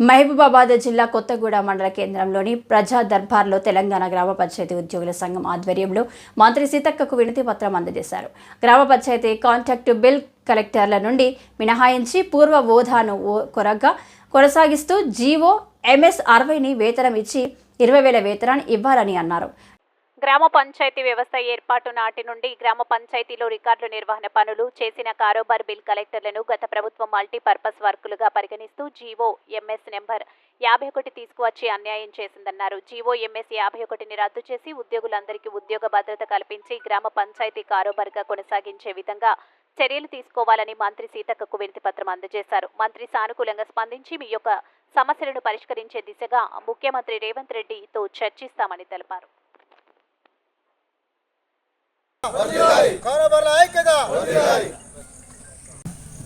మహబూబాబాద్ జిల్లా కొత్తగూడ మండల కేంద్రంలోని ప్రజా దర్బార్లో తెలంగాణ గ్రామ పంచాయతీ ఉద్యోగుల సంఘం ఆధ్వర్యంలో మంత్రి సీతక్కకు వినతి పత్రం అందజేశారు. గ్రామ పంచాయతీ కాంటాక్ట్ బిల్ కలెక్టర్ల నుండి మినహాయించి పూర్వ ఓధాను ఓ- కొరగా కొనసాగిస్తూ జీవో ఎంఎస్ అరవైని వేతనం ఇచ్చి ఇరవై వేల వేతనాన్ని ఇవ్వాలని అన్నారు. గ్రామ పంచాయతీ వ్యవస్థ ఏర్పాటు నాటి నుండి గ్రామ పంచాయతీలో రికార్డుల నిర్వహణ పనులు చేసిన కారోబార్ బిల్ కలెక్టర్లను గత ప్రభుత్వం మల్టీపర్పస్ వర్కులుగా పరిగణిస్తూ జీవో ఎంఎస్ నెంబర్ యాభై ఒకటి తీసుకువచ్చి అన్యాయం చేసిందన్నారు. జీవో ఎంఎస్ యాభై ఒకటిని రద్దు చేసి ఉద్యోగులందరికీ ఉద్యోగ భద్రత కల్పించి గ్రామ పంచాయతీ కారోబార్గా కొనసాగించే విధంగా చర్యలు తీసుకోవాలని మంత్రి సీతక్కకు వినతిపత్రం అందజేశారు. మంత్రి సానుకూలంగా స్పందించి మీ యొక్క సమస్యలను పరిష్కరించే దిశగా ముఖ్యమంత్రి రేవంత్ రెడ్డితో చర్చిస్తామని తెలిపారు.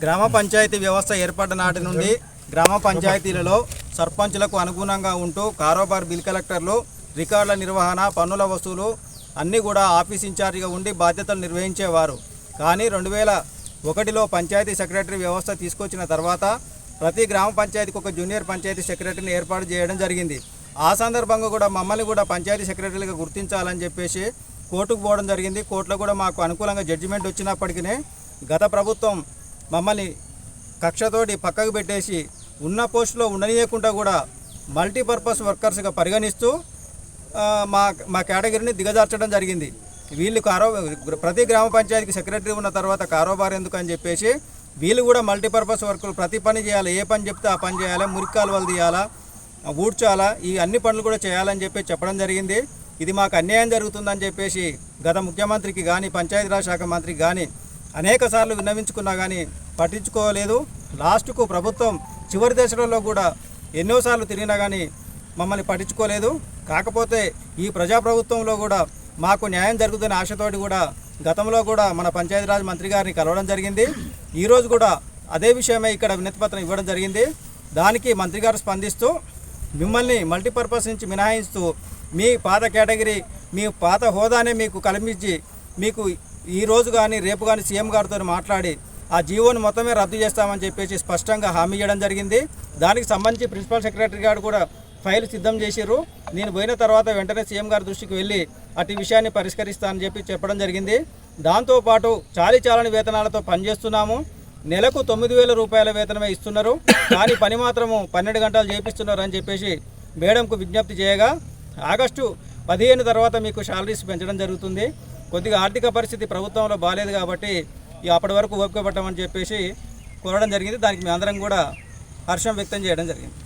గ్రామ పంచాయతీ వ్యవస్థ ఏర్పడిన నాటి నుండి గ్రామ పంచాయతీలలో సర్పంచులకు అనుగుణంగా ఉంటూ కారోబార్ బిల్ కలెక్టర్లు రికార్డుల నిర్వహణ పన్నుల వసూలు అన్నీ కూడా ఆఫీస్ ఇన్ఛార్జిగా ఉండి బాధ్యతలు నిర్వహించేవారు. కానీ రెండు వేల ఒకటిలో పంచాయతీ సెక్రటరీ వ్యవస్థ తీసుకొచ్చిన తర్వాత ప్రతి గ్రామ పంచాయతీకి ఒక జూనియర్ పంచాయతీ సెక్రటరీని ఏర్పాటు చేయడం జరిగింది. ఆ సందర్భంగా కూడా మమ్మల్ని కూడా పంచాయతీ సెక్రటరీలుగా గుర్తించాలని చెప్పేసి కోర్టుకు పోవడం జరిగింది. కోర్టులో కూడా మాకు అనుకూలంగా జడ్జిమెంట్ వచ్చినప్పటికీ గత ప్రభుత్వం మమ్మల్ని కక్షతోటి పక్కకు పెట్టేసి ఉన్న పోస్టులో ఉండనీయకుండా కూడా మల్టీపర్పస్ వర్కర్స్గా పరిగణిస్తూ మా మా కేటగిరీని దిగజార్చడం జరిగింది. వీళ్ళు కారో ప్రతి గ్రామ పంచాయతీకి సెక్రటరీ ఉన్న తర్వాత కారోబార్ ఎందుకు అని చెప్పేసి వీళ్ళు కూడా మల్టీపర్పస్ వర్కులు ప్రతి పని చేయాలి ఏ పని చెప్తే ఆ పని చేయాలి మురికాలు వాళ్ళు తీయాలా ఊడ్చాలా ఈ అన్ని పనులు కూడా చేయాలని చెప్పి చెప్పడం జరిగింది. ఇది మాకు అన్యాయం జరుగుతుందని చెప్పేసి గత ముఖ్యమంత్రికి కానీ పంచాయతీరాజ్ శాఖ మంత్రికి కానీ అనేక సార్లు విన్నవించుకున్నా కానీ పట్టించుకోలేదు. లాస్ట్కు ప్రభుత్వం చివరి దశలలో కూడా ఎన్నోసార్లు తిరిగినా కానీ మమ్మల్ని పట్టించుకోలేదు. కాకపోతే ఈ ప్రజాప్రభుత్వంలో కూడా మాకు న్యాయం జరుగుతున్న ఆశతోటి కూడా గతంలో కూడా మన పంచాయతీరాజ్ మంత్రి గారిని కలవడం జరిగింది. ఈరోజు కూడా అదే విషయమై ఇక్కడ వినతిపత్రం ఇవ్వడం జరిగింది. దానికి మంత్రి గారు స్పందిస్తూ మిమ్మల్ని మల్టీపర్పస్ నుంచి మినహాయిస్తూ మీ పాత కేటగిరీ మీ పాత హోదానే మీకు కల్పించి మీకు ఈ రోజు కానీ రేపు కానీ సీఎం గారితో మాట్లాడి ఆ జీవోని మొత్తమే రద్దు చేస్తామని చెప్పేసి స్పష్టంగా హామీ ఇవ్వడం జరిగింది. దానికి సంబంధించి ప్రిన్సిపల్ సెక్రటరీ గారు కూడా ఫైల్ సిద్ధం చేసిర్రు. నేను పోయిన తర్వాత వెంటనే సీఎం గారి దృష్టికి వెళ్ళి అటు విషయాన్ని పరిష్కరిస్తానని చెప్పి చెప్పడం జరిగింది. దాంతోపాటు చాలీ చాలని వేతనాలతో పనిచేస్తున్నాము. నెలకు తొమ్మిది వేల రూపాయల వేతనమే ఇస్తున్నారు. కానీ పని మాత్రము పన్నెండు గంటలు చేపిస్తున్నారు అని చెప్పేసి మేడంకు విజ్ఞప్తి చేయగా ఆగస్టు పదిహేను తర్వాత మీకు శాలరీస్ పెంచడం జరుగుతుంది. కొద్దిగా ఆర్థిక పరిస్థితి ప్రభుత్వంలో బాగాలేదు కాబట్టి అప్పటి వరకు ఓపిక పట్టమని చెప్పేసి కోరడం జరిగింది. దానికి మీ అందరం కూడా హర్షం వ్యక్తం చేయడం జరిగింది.